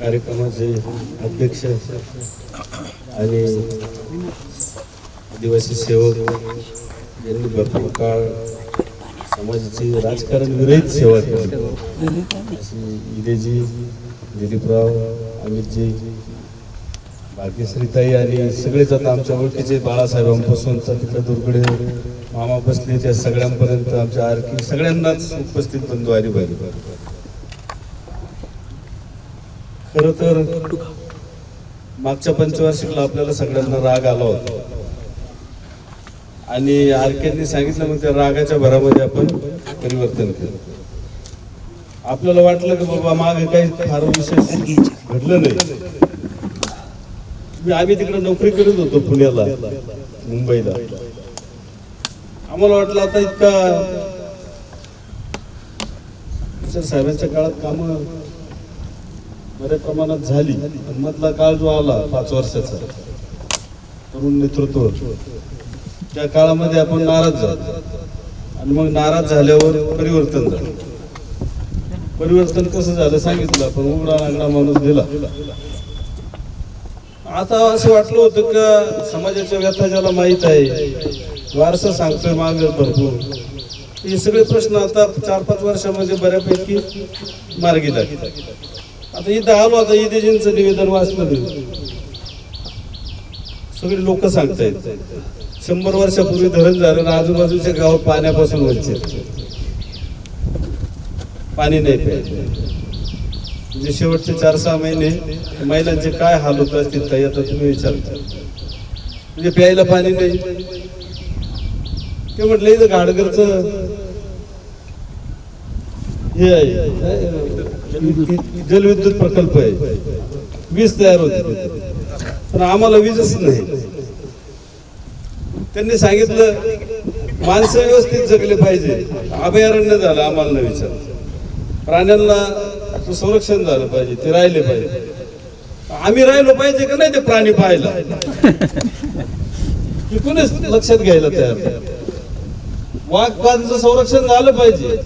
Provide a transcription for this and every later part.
कार्यक्रमाचे अध्यक्ष आणि आदिवासी सेवक यांनी भरपूर काळ समाजाची राजकारण विरहित सेवा केली. अशी इदेजी दिलीपराव अमितजी भाग्यश्रीताई आणि सगळेच आता आमच्या ओळखीचे बाळासाहेबांपासून तर तिथं दुर्गडे मामा बसले त्या सगळ्यांपर्यंत आमच्या आरखी सगळ्यांनाच उपस्थित बंधू आणि बारी खर तर मागच्या पंचवार्षिकला आपल्याला सगळ्यांना राग आला होता. आणि आरकेंनी सांगितलं मग त्या रागाच्या भरामध्ये आपण परिवर्तन केलं आपल्याला वाटलं की बाबा मागे काही फार विशेष घडलं नाही. आम्ही तिकडे नोकरी करत होतो पुण्याला मुंबईला. आम्हाला वाटलं आता इतका साहेबांच्या काळात काम बऱ्या प्रमाणात झाली. पण मधला काळ जो आला पाच वर्षाचा तरुण नेतृत्व त्या काळामध्ये आपण नाराज झालो. आणि मग नाराज झाल्यावर परिवर्तन झालं. परिवर्तन कसं झालं सांगितलं आपण. उघडा नागडा माणूस दिला. आता असं वाटलं होतं का समाजाच्या व्यथा ज्याला माहीत आहे वारसा सांगतोय माग भरपूर. हे सगळे प्रश्न आता चार पाच वर्षामध्ये बऱ्यापैकी मार्गी लागतात आता इथं आलो आता इदेजींचं निवेदन वाचलं. सगळे लोक सांगतायत. शंभर वर्षापूर्वी धरण झालं आणि आजूबाजूच्या गावात पाण्यापासून वंचित पाणी नाही प्यायचं म्हणजे शेवटचे चार सहा महिने महिलांचे काय हाल होत असतील ताई आता तुम्ही विचारता. म्हणजे प्यायला पाणी नाही. ते म्हटलं इथं घाडगरचं हे आहे? जलविद्युत प्रकल्प आहे. वीज तयार होते. पण आम्हाला वीजच नाही. त्यांनी सांगितलं माणसं व्यवस्थित जगले पाहिजे. अभयारण्य झालं आम्हाला न विचार प्राण्यांना संरक्षण झालं पाहिजे ते राहिले पाहिजे. आम्ही राहिलो पाहिजे का नाही ते प्राणी पाहायला? तिथूनच लक्षात घ्यायला तयार. वाघ पाहायचं संरक्षण झालं पाहिजे.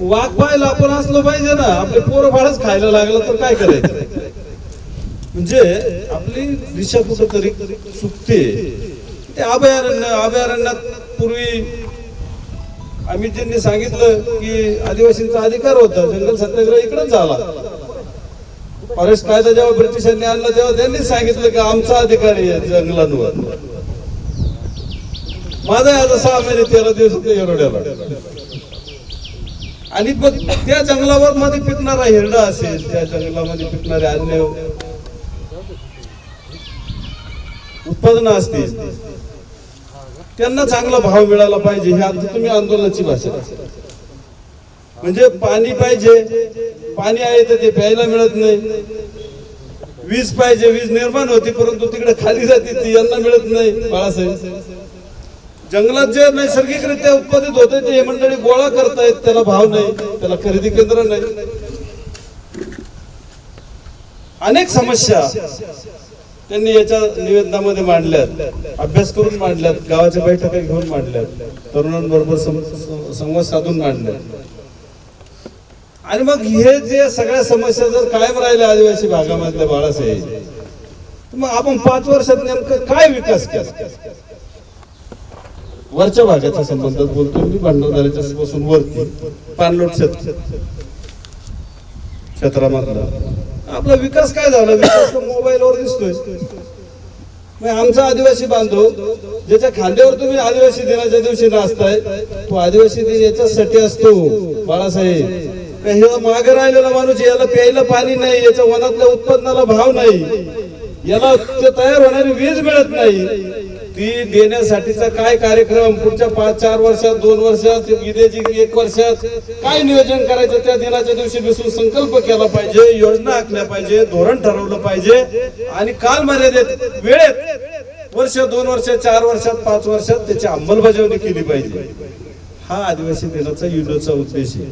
वाघ पाहायला आपण असलो पाहिजे ना आपले पोरं बाळच खायला लागलं तर काय करायचं? म्हणजे आपली दिशा कुठंतरी चुकते. ते अभयारण्य अभयारण्यात पूर्वी अमितजींनी सांगितलं की आदिवासींचा अधिकार होता जंगल सत्याग्रह इकडेच झाला. फॉरेस्ट कायदा जेव्हा ब्रिटिशांनी आणला तेव्हा त्यांनी सांगितलं की आमचा अधिकार आहे जंगलांवर. माझा आज सहा महिने तेरा दिवस होते एरोड्याला आणि मग त्या जंगलावर मध्ये पिकणारा हिरडा असेल त्या जंगलामध्ये पिकणारे अन्य उत्पादनं असतील त्यांना चांगला भाव मिळाला पाहिजे ही आता तुम्ही आंदोलनाची भाषा. म्हणजे पाणी पाहिजे पाणी आहे तर ते प्यायला मिळत नाही. वीज पाहिजे वीज निर्माण होती परंतु तिकडे खाली जाते ती यांना मिळत नाही बाळासाहेब. जंगलात जे नैसर्गिकरित्या उत्पादित होते ते हे मंडळी गोळा करतायत त्याला भाव नाही त्याला खरेदी केंद्र नाही. अनेक समस्या त्यांनी याच्या निवेदनामध्ये मांडल्यात अभ्यास करून मांडल्यात गावाच्या बैठका घेऊन मांडल्यात तरुणांबरोबर संवाद साधून मांडल्यात. आणि मग हे जे सगळ्या समस्या जर कायम राहिल्या आदिवासी भागामधल्या बाळासाहेब तर मग आपण पाच वर्षात नेमकं काय विकास केला? वरच्या भागाच्या संबंधात बोलतो मी भंडारदऱ्याच्या पासून वरती. पाणलोट क्षेत्र. क्षेत्रामधला. आपला विकास काय झाला? विकास मोबाईलवर दिसतोय. आमचा आदिवासी बांधव ज्याच्या खांद्यावर तुम्ही आदिवासी दिनाच्या दिवशी नाचताय तो आदिवासी दिन याच्यासाठी असतो बाळासाहेब. हे मागे राहिलेला माणूस याला प्यायला पाणी नाही याच्या वनातल्या उत्पन्नाला भाव नाही. याला ते तयार होणारी वीज मिळत नाही. ती देण्यासाठीचा काय कार्यक्रम? पुढच्या पाच चार वर्षात दोन वर्षात विदेशी एक वर्षात काय नियोजन करायचं? त्या दिनाच्या दिवशी बसून संकल्प केला पाहिजे योजना आखल्या पाहिजे धोरण ठरवलं पाहिजे आणि काल मर्यादेत वेळेत वर्ष दोन वर्ष चार वर्षात पाच वर्षात त्याची अंमलबजावणी केली पाहिजे. हा आदिवासी दिनाचा युनोचा उद्देश आहे.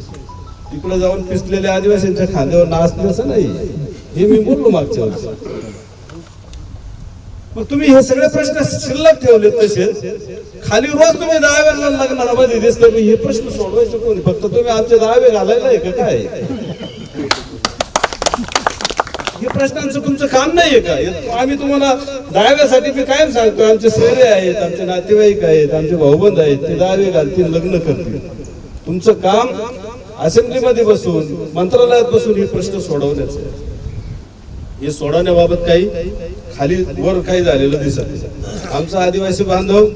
तिकडे जाऊन पिसलेल्या आदिवासींच्या खांद्यावर नाचणे असं नाही. हे मी बोललो मागच्या वर्षी. मग तुम्ही हे सगळे प्रश्न शिल्लक ठेवले तसेच खाली रोज तुम्ही दहाव्याला लग्नामध्ये मी हे प्रश्न सोडवायचे कोणी? फक्त तुम्ही आमचे दहावे घालायला आहे का काय? हे प्रश्नांचं तुमचं काम नाहीये का? आम्ही तुम्हाला दहाव्यासाठी मी कायम सांगतो आमचे सोयरे आहेत आमचे नातेवाईक आहेत आमचे भाऊबंद आहेत ते दहावे घालतील लग्न करतील. तुमचं काम असेंब्लीमध्ये बसून मंत्रालयात बसून हे प्रश्न सोडवण्याचं आहे. हे सोडवण्याबाबत काही खाली वर काही झालेलं दिसत आमचा आदिवासी बांधव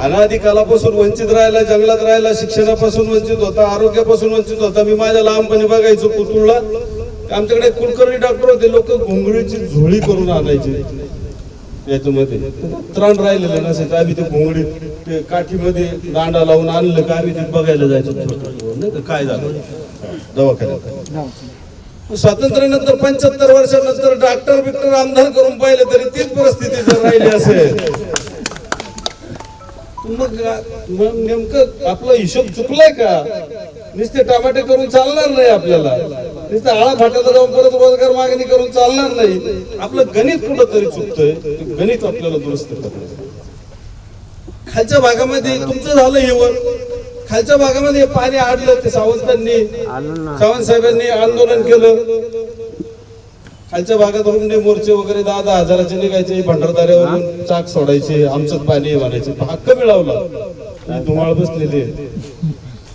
अनादी कालापासून वंचित राहिला जंगलात राहिला शिक्षणापासून वंचित होता आरोग्यापासून वंचित होता. मी माझ्या लहानपणी बघायचो पुतुळला आमच्याकडे कुलकर्णी डॉक्टर होते. लोक घोंगडीची झोळी करून आणायचे याच्यामध्ये. त्राण राहिलेलं नसायचं. आम्ही ते घोंगडी ते काठीमध्ये दांडा लावून आणलं का आम्ही ते बघायला जायचो. काय झालं? दवाखान्यात. स्वातंत्र्यानंतर पंच्याहत्तर वर्षानंतर डॉक्टर बिक्टर आमदार करून पाहिलं तरी तीच परिस्थिती जर राहिली असेल. मग मग नेमकं आपला हिशोब चुकलाय का? नुसते टमाटे करून चालणार नाही आपल्याला. नुसतं आळा फाट्याला जाऊन परत रोजगार मागणी करून चालणार नाही. आपलं गणित कुठं तरी चुकतंय गणित आपल्याला दुरुस्त करायचं खालच्या भागामध्ये तुमचं झालं हे वर खालच्या भागामध्ये हे पाणी आडलं ते सावंतांनी सावंत साहेबांनी आंदोलन केलं. खालच्या भागात रुंदे मोर्चे वगैरे दहा दहा हजाराचे निघायचे भंडारदाऱ्यावरून चाक सोडायचे आमचंच पाणी म्हणायचे. हक्क मिळवला. धुमाळ बसलेले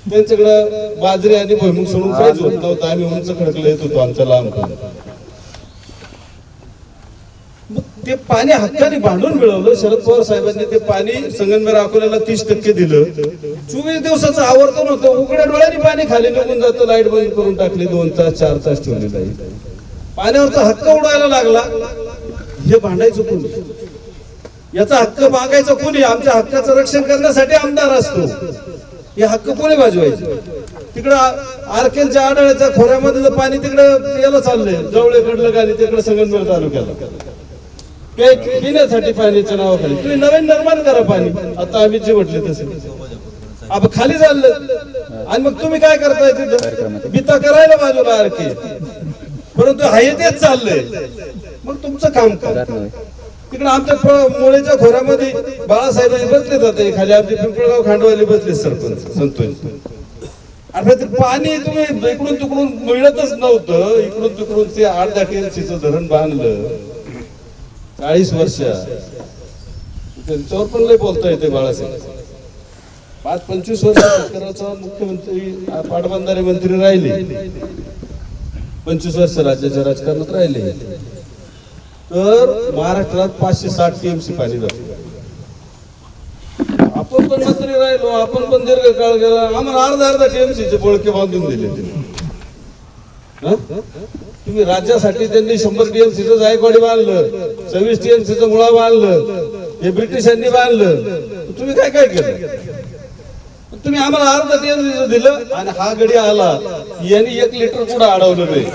त्यांच्याकडं बाजरी आणि भुईमुग सोडून काहीच होत नव्हतं. आम्ही उंच खडकला येत होतो आमच्या लहान मग ते पाणी हक्काने भांडून मिळवलं. शरद पवार साहेबांनी ते पाणी संगमनेर अकोल्याला तीस टक्के दिलं. चोवीस दिवसाचं आवर्तन होतं. उघड्या डोळ्यांनी पाणी खाली निघून जातं. लाइट बंद करून टाकली. दोन तास चार तास ठेवले जाईल पाण्यावरचा हक्क उडायला लागला. हे भांडायचं कोणी? याचा हक्क मागायचा कोणी? आमच्या हक्काचं रक्षण करण्यासाठी आमदार असतो. हे हक्क कोणी बाजवायचे? तिकडं आरकेलच्या आडळ्याच्या खोऱ्यामध्ये पाणी तिकडं याला चाललंय. जवळकडलं गाणी तिकडे संगमनेर तालुक्याला. काही पिण्यासाठी पाण्याच्या नावाखाली तुम्ही नवीन निर्माण करा पाणी. आता आम्ही जे म्हटले तसे. अब खाली चाललं. आणि मग तुम्ही काय करताय तिथं? बिता करायला बाजूला आरके परंतु हाय तेच चाललंय. मग तुमचं काम करा तिकडे आमच्या मुळेच्या खोऱ्यामध्ये बाळासाहेबांनी बसले जाते खाली आमचे पिंपळगाव खांडवाले बसले सरपंच संतोष. अरे ते पाणी तुम्ही इकडून तिकडून मिळतच नव्हतं. इकडून तिकडून ते आठ दहा टीएमसीचं धरण बांधलं. चाळीस वर्ष. त्यांच्यावर पण लय बोलता येते बाळासाहेब. पाच पंचवीस वर्ष शेतकऱ्याचा मुख्यमंत्री पाटबंधारे मंत्री राहिले. पंचवीस वर्ष राज्याच्या राजकारणात राहिले. तर महाराष्ट्रात पाचशे साठ टीएमसी पाणी जाते. आपण पण मंत्री राहिलो आपण पण दीर्घकाळ गेला. आम्हाला अर्धा अर्धा टीएमसीचे बोळके बांधून दिले तिने. तुम्ही राज्यासाठी त्यांनी शंभर टीएमसी चं जायकवाडी बांधलं सव्वीस टीएमसी चं मुळा बांधलं हे ब्रिटिशांनी बांधलं. तुम्ही काय काय केलं? तुम्ही आम्हाला अर्धा टीएमसी दिलं आणि हा गडी आला. यांनी एक लिटर कुठं अडवलं नाही.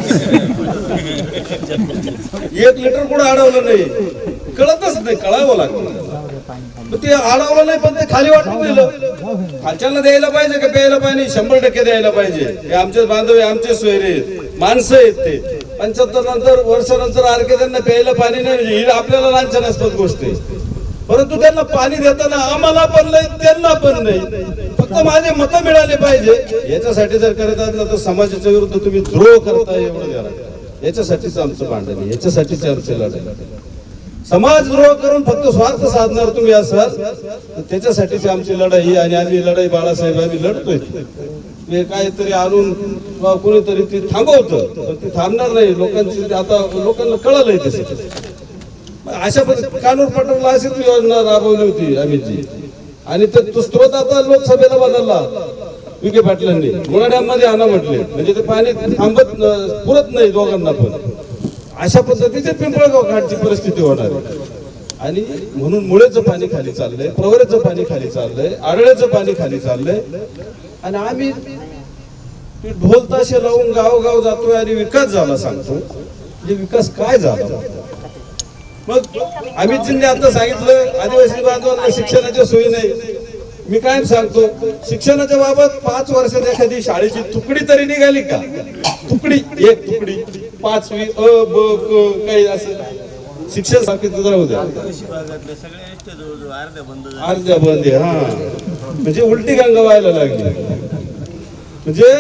एक लिटर कुठं अडवलं नाही. कळतच नाही कळावं लागतं. मग ते अडवलं नाही पण ते खाली वाटून दिलं खालच्याला द्यायला पाहिजे का प्यायला पाहिजे? शंभर टक्के द्यायला पाहिजे. हे आमचे बांधव आहे, आमचे सोयरे आहेत. माणसं आहेत ते. पंच्याहत्तर नंतर वर्षानंतर आरके त्यांना प्यायला पाणी नाही म्हणजे ही आपल्याला लांछनास्पद गोष्ट आहे. परंतु त्यांना पाणी देताना आम्हाला पण नाही त्यांना पण नाही. फक्त माझे मतं मिळाले पाहिजे. याच्यासाठी जर करत असलं तर समाजाच्या विरुद्ध तुम्ही द्रोह करता एवढं करा याच्यासाठीच आमचं भांडण आहे. याच्यासाठीच आमचे लढाई समाज द्रोह करून फक्त स्वार्थ साधणार तुम्ही असाल तर त्याच्यासाठीच आमची लढाई आणि आम्ही लढाई बाळासाहेब आम्ही लढतोय. ते काहीतरी आणून किंवा कोणीतरी ती थांबवतं. पण ते थांबणार नाही. लोकांची आता लोकांना कळालंय तसे. अशा पद्धती कानूर पटवला अशीच योजना राबवली होती अमितजी. आणि तर तो स्त्रोत आता लोकसभेला बदलला विखे पाटलांनी. मुळा आणा म्हटले. म्हणजे ते पाणी थांबत पुरत नाही दोघांना पण. अशा पद्धतीचे पिंपळगाव घाटची परिस्थिती होणार आहे. आणि म्हणून मुळेचं पाणी खाली चाललंय प्रवरेचं पाणी खाली चाललंय आडळेचं पाणी खाली चाललंय. आणि आम्ही ढोल ताशे लावून गावोगाव जातोय आणि विकास झाला सांगतो. म्हणजे विकास काय झाला? मग अमितजींनी आता सांगितलं आदिवासी बांधवांना शिक्षणाच्या सोयी नाही. मी काय सांगतो शिक्षणाच्या बाबत पाच वर्षात एखादी शाळेची तुकडी तरी निघाली का? तुकडी एक तुकडी. पाचवी अ ब क काही असं. शिक्षण सारखं राहू द्या. अर्ध्या बंदी हा. म्हणजे उलटी गंगा व्हायला लागली. म्हणजे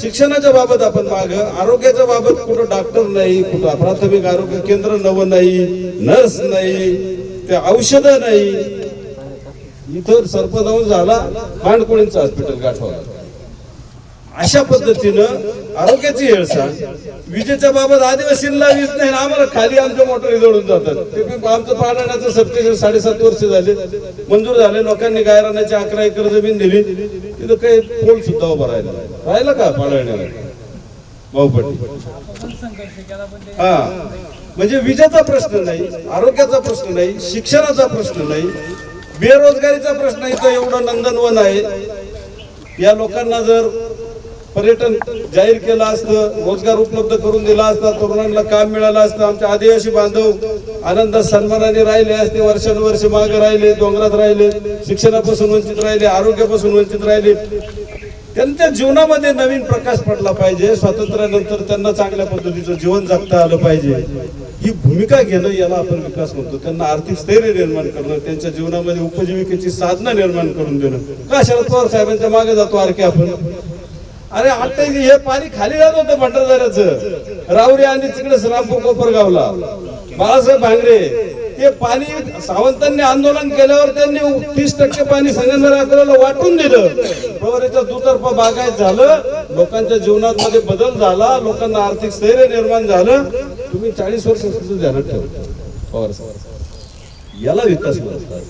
शिक्षणाच्या बाबत आपण माग आरोग्याच्या बाबत कुठं डॉक्टर नाही कुठं प्राथमिक आरोग्य केंद्र नवं नाही नर्स नाही ते औषधं नाही. इथं सर्पदाऊन झाला मांडकोळींचं हॉस्पिटल गाठवलं अशा पद्धतीनं आरोग्याची हेळसांड विजेच्या बाबत आदिवासींना वीज नाही आम्हाला खाली आमच्या मोटर जळून जातात. ते आमचं पाण्याचं सबस्टेशन साडेसात वर्ष झाले. मंजूर झाले लोकांनी गायरानाची अकरा एकर जमीन दिली. तिथं काही पोल सुद्धा उभा राहिला राहिला का पाळण्याला? भाऊपट्टी हा. म्हणजे विजेचा प्रश्न नाही आरोग्याचा प्रश्न नाही शिक्षणाचा प्रश्न नाही बेरोजगारीचा प्रश्न इथं एवढं नंदनवन आहे. या लोकांना जर पर्यटन जाहीर केलं असतं रोजगार उपलब्ध करून दिला असता तरुणांना काम मिळालं असतं. आमचे आदिवासी बांधव आनंदात सन्मानाने राहिले असते वर्षानुवर्ष मागे राहिले डोंगरात राहिले शिक्षणापासून वंचित राहिले आरोग्यापासून वंचित राहिले. त्यांच्या जीवनामध्ये नवीन प्रकाश पडला पाहिजे. स्वातंत्र्यानंतर त्यांना चांगल्या पद्धतीचं जीवन जगता आलं पाहिजे. ही भूमिका घेणं याला आपण विकास म्हणतो. त्यांना आर्थिक स्थैर्य निर्माण करणं त्यांच्या जीवनामध्ये उपजीविकेची साधना निर्माण करून देणं. का शरद पवार साहेबांच्या मागे जातो आरके आपण? अरे आता हे पाणी खाली जात होतं भंडारदाराचं रावरी आणि तिकडे श्रामपूर कोपरगावला. बाळासाहेब भांगरे ते पाणी सावंतांनी आंदोलन केल्यावर त्यांनी तीस टक्के पाणी संगमनेर अकराला वाटून दिलं. प्रवरीचं दुतर्फा बागायत झालं लोकांच्या जीवनात मध्ये बदल झाला लोकांना आर्थिक स्थैर्य निर्माण झालं. तुम्ही चाळीस वर्ष ध्यानात ठेवता पवार याला विकास म्हणतात.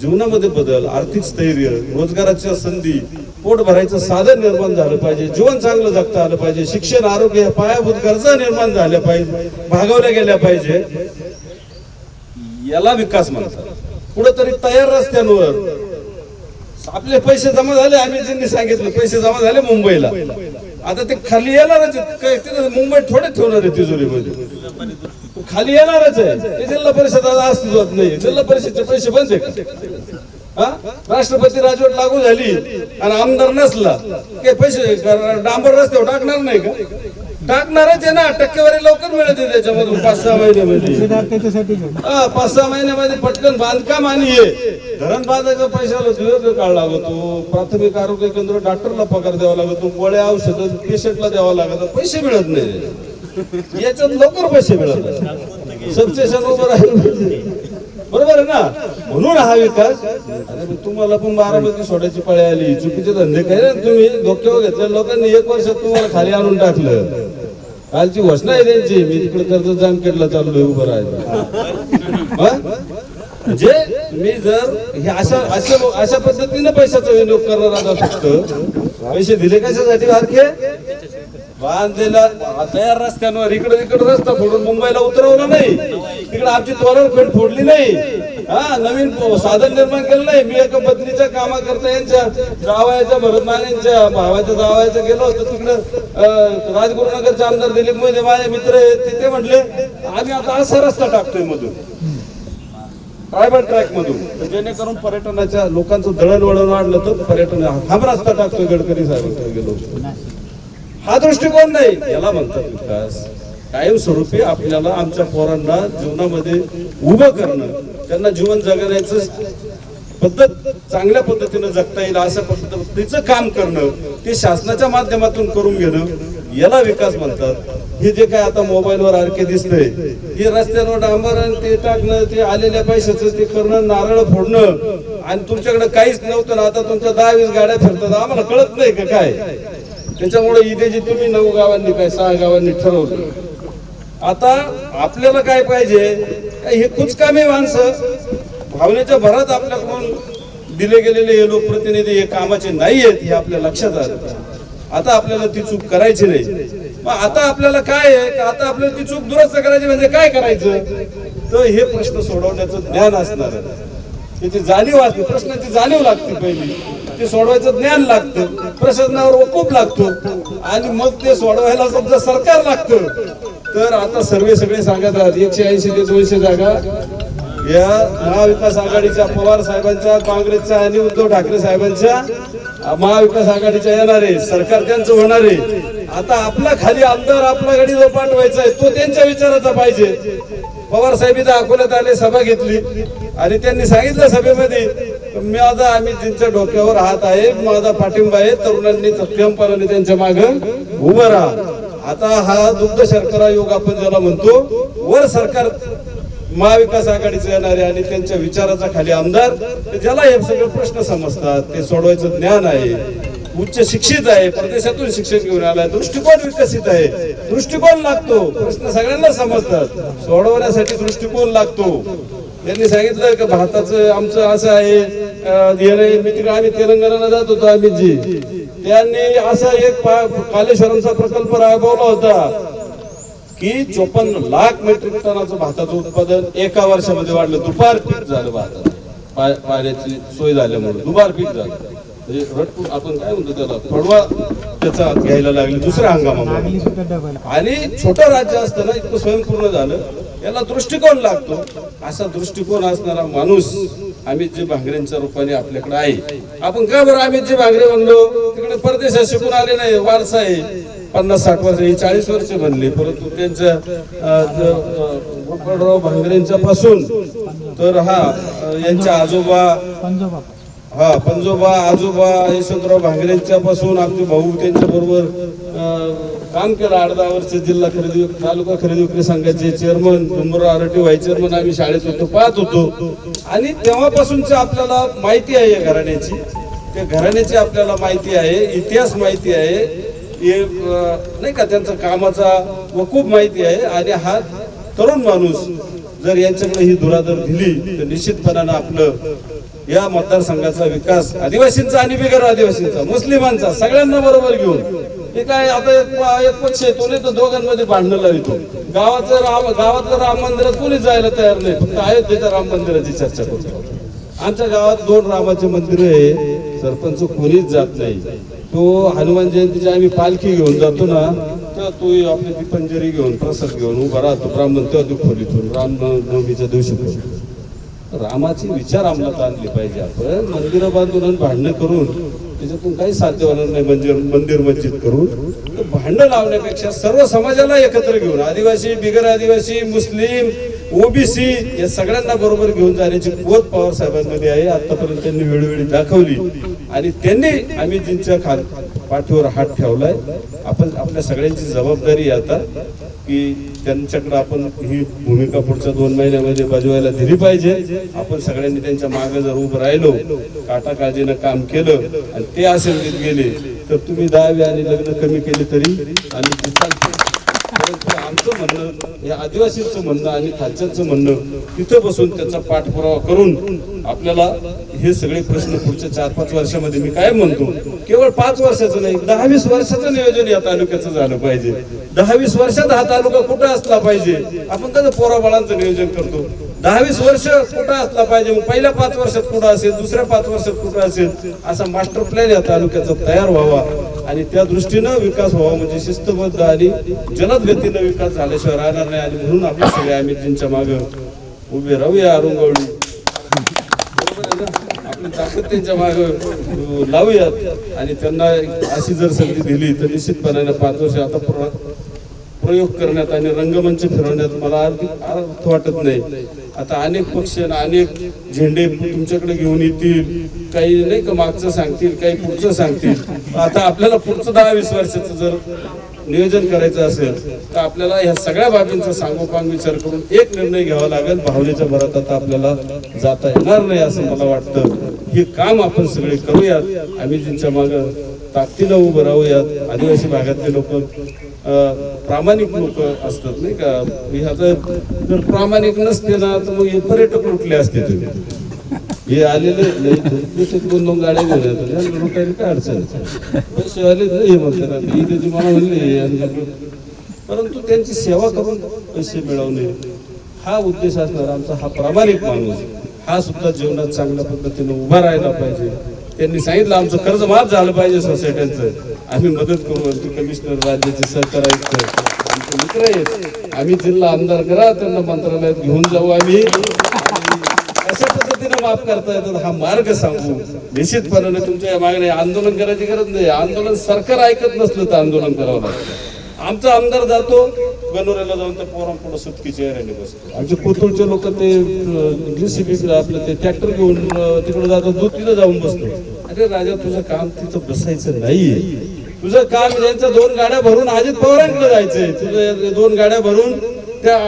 जीवनामध्ये बदल आर्थिक स्थैर्य रोजगाराच्या संधी पोट भरायचं साधन निर्माण झालं पाहिजे जीवन चांगलं जगता आलं पाहिजे शिक्षण आरोग्य या पायाभूत गरजा निर्माण झाल्या पाहिजे भागवल्या गेल्या पाहिजे. याला विकास म्हणतात. कुठेतरी तयार रस्त्यांवर आपले पैसे जमा झाले आम्ही ज्यांनी सांगितलं पैसे जमा झाले मुंबईला. आता ते खाली येणारच आहेत. मुंबईत थोडे ठेवणार आहे तिजोरीमध्ये. खाली येणारच आहे. ते जिल्हा परिषद आता अस्तित्वात नाही. जिल्हा परिषदचे पैसे बंद आहे राष्ट्रपती राजवट लागू झाली आणि आमदार नसला काही पैसे डांबर रस्त्यावर टाकणार नाही का? टाकणारच आहे ना. टक्केवारी लवकर मिळते त्याच्यामधून. पाच सहा महिन्यामध्ये. हा, पाच सहा महिन्यामध्ये पटकन बांधकाम आणि हे. धरण बांधायचा पैशाला दीर्घ काळ लागतो. प्राथमिक आरोग्य केंद्र डॉक्टरला पगार द्यावा लागतो. गोळ्या औषध पेशंटला द्यावा लागत. पैसे मिळत नाही. याच्यात लवकर पैसे मिळत सबस्टेशन उभं राहिलं बरोबर आहे ना? म्हणून हा विकास. अरे तुम्हाला पण बारामती सोडायची पळी आली. चुकीचे धंदे काय रे तुम्ही. डोक्यावर घेतल्या लोकांनी एक वर्षात तुम्हाला खाली आणून टाकलं. कालची घोषणा आहे त्यांची. मी तिकडे कर्ज जामखेडला चाललोय उभं राहायला? म्हणजे मी जर हे अशा अशा अशा पद्धतीने पैशाचा विनियोग करणार आता फक्त. पैसे दिले कशासाठी सारखे बांधलेला तयार रस्त्यांवर इकडे तिकडे रस्ता फोडून मुंबईला उतरवलं नाही. तिकडे आमची तोरण पेठ फोडली नाही. हा नवीन साधन निर्माण केलं नाही. मी एका पत्नीच्या कामा करता यांच्या जावायच्या भरत भरतमानेच्या भावाच्या जावायचं गेलो होतो. तिकडे राजगुरुनगरचे आमदार दिलीप मोहिते माझे मित्र आहेत. ते- म्हटले आम्ही आता असा रस्ता टाकतोय मधून. प्रायव्हेट ट्रॅक मधून. जेणेकरून पर्यटनाच्या लोकांचं दळणवळण वाढलं तर पर्यटन हा रस्ता टाकतोय गडकरी साहेब गेलो होतो. हा दृष्टिकोन नाही. याला म्हणतात विकास. कायमस्वरूपी आपल्याला आमच्या पोरांना जीवनामध्ये उभं करणं त्यांना जीवन जगण्याचं पद्धत चांगल्या पद्धतीनं जगता येईल अशा पद्धतीचं काम करणं ते शासनाच्या माध्यमातून करून घेणं याला विकास म्हणतात. हे जे काय आता मोबाईलवर आरके दिसतंय हे रस्त्यांवर डांबर आणि ते टाकणं ते आलेल्या पैशाचं ते करणं नारळ फोडणं आणि तुमच्याकडे काहीच नव्हतं ना आता तुमच्या दहा वीस गाड्या फिरतात आम्हाला कळत नाही का काय? त्याच्यामुळे इथे जे तुम्ही नऊ गावांनी काय सहा गावांनी ठरवलं. आता आपल्याला काय पाहिजे? काय हे कुचकामी माणसं? भावनेच्या भरात आपल्याकडून दिले गेलेले हे लोकप्रतिनिधी हे कामाचे नाही आहेत हे आपल्या लक्षात आलं. आता आपल्याला ती चूक करायची नाही. मग आता आपल्याला काय आहे? का आता आपल्याला ती चूक दुरुस्त करायची म्हणजे काय करायचं? तर हे प्रश्न सोडवण्याचं ज्ञान असणार त्याची जाणीव असते. प्रश्नाची जाणीव लागते पहिली. ते सोडवायचं ज्ञान लागतं प्रशासनावर वकूप लागतो आणि मग ते सोडवायला समजा सरकार लागतं. तर आता सर्वे सगळे सांगत राहत एकशे ऐंशी ते दोनशे जागा या महाविकास आघाडीच्या पवार साहेबांच्या काँग्रेसच्या आणि उद्धव ठाकरे साहेबांच्या महाविकास आघाडीच्या येणारे सरकार त्यांचं होणारे आता आपला खाली आमदार आपला गाडी जो पाठवायचा आहे तो त्यांच्या विचाराचा पाहिजे. पवार साहेब इथं अकोल्यात आले सभा घेतली. आणि त्यांनी सांगितलं सभेमध्ये माझा आम्ही त्यांच्या डोक्यावर हात आहे माझा पाठिंबा आहे तरुणांनी सत्यमपणाने त्यांच्या माग उभं राहा. आता हा दुग्ध शर्करा योग आपण ज्याला म्हणतो वर सरकार महाविकास आघाडीचे येणारे आणि त्यांच्या विचाराचा खाली आमदार ज्याला हे सगळे प्रश्न समजतात ते सोडवायचं ज्ञान आहे. उच्च शिक्षित आहे परदेशातून शिक्षण घेऊन आलाय दृष्टिकोन विकसित आहे. दृष्टिकोन लागतो प्रश्न सगळ्यांना समजतात. सोडवण्यासाठी दृष्टिकोन लागतो. त्यांनी सांगितलं की भारताचं आमचं असं आहे मी तिकडे आम्ही तेलंगणाला जात होतो अमितजी त्यांनी असा एक कालेश्वरांचा प्रकल्प राबवला होता की चोपन्न लाख मेट्रिक टनाचं भाताचं उत्पादन एका वर्षामध्ये वाढलं. दुपार पीक झालं भारतात. पाण्याची सोय झाल्यामुळे दुबार पीक झालं. म्हणजे आपण काय म्हणतो त्याला फडवा त्याचा घ्यायला लागले दुसऱ्या हंगामामध्ये. आणि छोटं राज्य असताना इतकं स्वयंपूर्ण झालं याला दृष्टिकोन लागतो. असा दृष्टिकोन असणारा माणूस अमितजी भांगरेंच्या रूपाने आपल्याकडे आहे. आपण का बरं अमितजी भांगरे म्हणलो? तिकडे परदेशात शिकून आले नाही वारसा आहे. पन्नास साठ वर्ष ही चाळीस वर्ष बनली परंतु त्यांच्या भांगरेंच्या पासून तर हा यांच्या आजोबा हा पंजोबा आजोबा यशवंतराव भांगरेंच्या पासून आमचे भाऊ त्यांच्या बरोबर काम केलं आठ दहा वर्ष जिल्हा खरेदी तालुका खरेदी विक्री संघाचे चेअरमन डोंबरराव आरटी व्हाईस चेअरमन आम्ही शाळेत होतो पाहत होतो. आणि तेव्हापासूनची आपल्याला माहिती आहे या घराण्याची. त्या घराण्याची आपल्याला माहिती आहे इतिहास माहिती आहे. हे नाही का त्यांचा कामाचा व खूप माहिती आहे. आणि हा तरुण माणूस जर यांच्याकडे ही दुरादर दिली तर निश्चितपणानं आपलं या मतदारसंघाचा विकास आदिवासींचा आणि बिगर आदिवासींचा मुस्लिमांचा सगळ्यांना बरोबर घेऊन. हे काय आता एक पक्ष आहे तो नाही तर दोघांमध्ये भांडणं लावितो. गावाचं राम गावातलं राम मंदिरात कोणी जायला तयार नाही फक्त अयोध्येच्या राम मंदिराची चर्चा करतो. आमच्या गावात दोन रामाचे मंदिर आहे सरपंच कोणीच जात नाही. तो हनुमान जयंतीची आम्ही पालखी घेऊन जातो ना तर तो आपली ती पंजरी घेऊन प्रसाद घेऊन उभा राहतो ब्राह्मण तेव्हा दुःख खोलीतून रामनवमीच्या दिवशी रामाचे विचार अंमलात आणले पाहिजे आपण. मंदिरं बांधून आणि भांडणं करून त्याच्यातून काही साध्य होणार नाही मंदिर मंदिर मस्जिद करून. भांडण भांडणं लावण्यापेक्षा सर्व समाजाला एकत्र घेऊन आदिवासी बिगर आदिवासी मुस्लिम ओबीसी या सगळ्यांना बरोबर घेऊन जाण्याची कुवत पवार साहेबांमध्ये आहे. आतापर्यंत त्यांनी वेळोवेळी दाखवली. आणि त्यांनी आम्ही जिंच्या खाल पाठीवर हात ठेवलाय. आपण आपल्या सगळ्यांची जबाबदारी आता की त्यांच्याकडे आपण ही भूमिका पुढच्या दोन महिन्यामध्ये बजवायला दिली पाहिजे. आपण सगळ्यांनी त्यांच्या मागे जर उभं राहिलो काटाकाजीनं काम केलं आणि ते असेल गेले तर तुम्ही दहावी आणि लग्न कमी केले तरी आणि आमचं म्हणणं हे आदिवासींचं म्हणणं आणि खालच्यांचं म्हणणं तिथं बसून त्याचा पाठपुरावा करून आपल्याला हे सगळे प्रश्न पुढच्या चार पाच वर्षामध्ये मी काय म्हणतो केवळ पाच वर्षाचं नाही दहा वीस वर्षाचं नियोजन या तालुक्याचं झालं पाहिजे. दहा वीस वर्षात हा तालुका कुठं असला पाहिजे आपण कसं पोराबाळांचं नियोजन करतो? दहावीस वर्ष कुठं असला पाहिजे? मग पहिल्या पाच वर्षात कुठं असेल? दुसऱ्या पाच वर्षात कुठं असेल? असा मास्टर प्लॅन या तालुक्याचा तयार व्हावा. आणि त्या दृष्टीनं विकास व्हावा म्हणजे शिस्तबद्ध आणि जलद गतीनं विकास झाल्याशिवाय राहणार नाही. आणि म्हणून आपले सगळे आम्ही त्यांच्या मागे उभे राहूया अरुंगवळी. आपली ताकद त्यांच्या मागे लावूयात. आणि त्यांना अशी जर संधी दिली तर निश्चितपणाने पाच वर्ष आता प्रयोग करण्यात आणि रंगमंच फिरवण्यात मला अर्थ वाटत नाही. आता अनेक पक्ष अनेक झेंडे तुमच्याकडे घेऊन येतील. काही नाही का मागचं सांगतील काही पुढचं सांगतील. आता आपल्याला पुढचं दहा वीस वर्षाचं जर नियोजन करायचं असेल तर आपल्याला ह्या सगळ्या बाबींचा सांगोपांग विचार करून एक निर्णय घ्यावा लागेल. भावनेच्या भरात आता आपल्याला जाता येणार नाही असं मला वाटतं. हे काम आपण सगळे करूयात. आम्ही त्यांच्या मागं ताकदीनं उभं राहूयात. आदिवासी भागातले लोक प्रामाणिक लोक असतात नाही का? मी आता जर प्रामाणिक नसते ना तर मग हे पर्यटक लुटले असते तुम्ही. हे आलेले नाही, दोन दोन गाड्या घेऊन लुटायला काय अडचण पैसे आले तर हे म्हणतात आता इथे मला म्हणले परंतु त्यांची सेवा करून पैसे मिळवणे हा उद्देश असणार आमचा हा प्रामाणिक माणूस. हा सुद्धा जीवनात चांगल्या पद्धतीने उभा राहायला पाहिजे. त्यांनी सांगितलं आमचं कर्ज माफ झालं पाहिजे सोसायट्यांचं आम्ही मदत करू आणि कमिशनर राज्याचे सहकार आयुक्त आमचे मित्र आहेत. आम्ही जिल्हा आमदार करा त्यांना मंत्रालयात घेऊन जाऊ आम्ही. अशा पद्धतीने माफ करता येतात हा मार्ग सांगू. निश्चितपणाने तुमच्या या मागण्या आंदोलन करायची गरज नाही. आंदोलन सरकार ऐकत नसलं तर आंदोलन करावं लागतं. आमचा आमदार जातो गणोऱ्याला जाऊन त्या पोरां पुढे सुटकी बसतो. आमचे म्हणजे कोथरूडचे लोक ते जेसीबी आपलं ते ट्रॅक्टर घेऊन तिकडे जातात दूध तिथं जाऊन बसतो. अरे राजा तुझं काम तिथं बसायचं नाहीये. तुझं काम यांचं दोन गाड्या भरून अजित पवारांकडे जायचंय. तुझं दोन गाड्या भरून त्या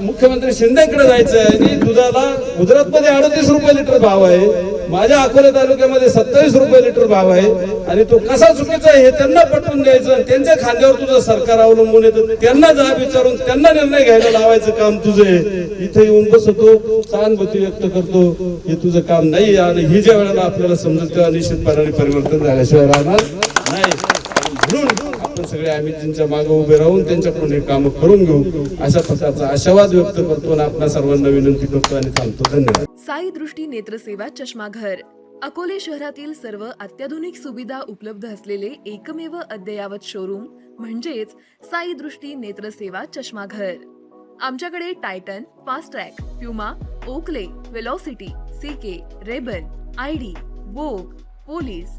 मुख्यमंत्री शिंदेकडे जायचंय. आणि दुधाला गुजरातमध्ये अडतीस रुपये लिटर भाव आहे. माझ्या अकोला तालुक्यामध्ये सत्तावीस रुपये लिटर भाव आहे आणि तो कसा चुकीचा आहे हे त्यांना पटवून द्यायचं आणि त्यांच्या खांद्यावर तुझं सरकार अवलंबून येतं. त्यांना जा विचारून त्यांना निर्णय घ्यायला लावायचं काम तुझं आहे. इथे येऊन बसतो सहानुभूती व्यक्त करतो. हे तुझं काम नाही आणि ही ज्या वेळेला आपल्याला समजत निश्चितपणाने परिवर्तन झाल्याशिवाय राहणार नाही. आपण सगळे अमितजींच्या मागे उभे राहून त्यांच्याकडून हे काम करून घेऊ अशा प्रकारचा आशावाद व्यक्त करतो आणि आपल्या सर्वांना विनंती करतो आणि थांबतो. धन्यवाद. साई दृष्टी नेत्रसेवा चष्माघर. अकोले शहरातील सर्व अत्याधुनिक सुविधा उपलब्ध असलेले एकमेव अद्ययावत शोरूम म्हणजेच साई दृष्टी नेत्रसेवा चष्माघर. आमच्याकडे Titan Fastrack Puma Oakley Velocity CK Ray Ban ID Vogue Police